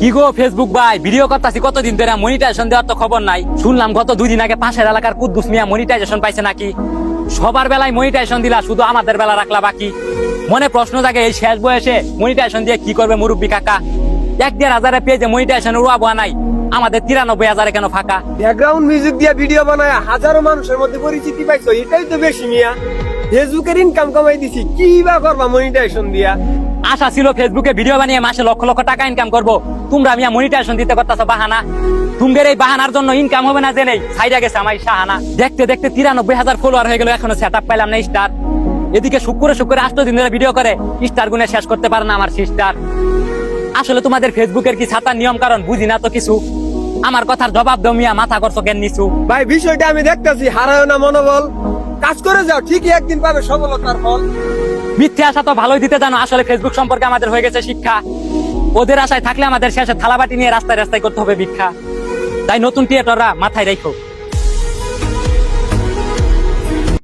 কি গো ফেসবুক ভাই? ভিডিও করতেছি কতদিন ধরে? মনিটাইজেশন দেওয়ার তো খবর নাই। শুনলাম গত দুই আগে পাশের এলাকার কুদ্দুস মিয়া মনিটাইজেশন পাইছে নাকি? সবার বেলায় মনিটাইজেশন দিলা, শুধু আমাদের বেলা রাখলা বাকি। মনে প্রশ্ন জাগে, এই শেষ বয়সে মনিটাইজেশন দিয়ে কি করবে মুরব্বী কাকা? এক দেড় হাজারে পেয়েছে মনিটাইজেশন উড়াবো নাই। আমাদের তিরানব্বই হাজারে কেন ফাঁকা? ব্যাকগ্রাউন্ড মিউজিক দিয়ে ভিডিও বানায় হাজারো মানুষের মধ্যে পরিচিতি পাইছো, এটাই তো বেশি মিয়া। ফেসবুকের ইনকাম কামাই দিছি, কি বা করবা মনিটাইজেশন দিয়া? আশা ছিল ফেসবুকে ভিডিও বানিয়ে মাসে লক্ষ লক্ষ টাকা ইনকাম করব। তোমরা মিয়া মনিটাইজেশন দিতে করতেছো বাহানা। তুমদের এই বাহানার জন্য ইনকাম হবে না জেনেই সাইডা গেছে আমার সাহানা দেখতে দেখতে তিরানব্বই হাজার ফলোয়ার হয়ে গেল, এখনও সেট আপ পাইলাম না স্টার এদিকে শুক্রে শুক্রে আষ্ট দিন ধরে ভিডিও করে স্টার গুনে শেষ করতে পারে না আমার সিস্টার আসলে তোমাদের ফেসবুকের কি ছাতার নিয়ম কারণ বুঝি না তো কিছু? আমার কথার জবাব দাও মিয়া, মাথা করছ কেন নিছু ভাই, বিষয়টা আমি দেখতেছি হারায় না মনোবল। কাজ করে যাও, ঠিকই একদিন পাবে সফলতার ফল। মিথ্যে আশা তো ভালোই দিতে জানো। আসলে ফেসবুক সম্পর্কে আমাদের হয়ে গেছে শিক্ষা। ওদের আশায় থাকলে আমাদের শেষে থালাবাটি নিয়ে রাস্তায় রাস্তায় করতে হবে ভিক্ষা। তাই নতুন থিয়েটাররা মাথায় রেখো।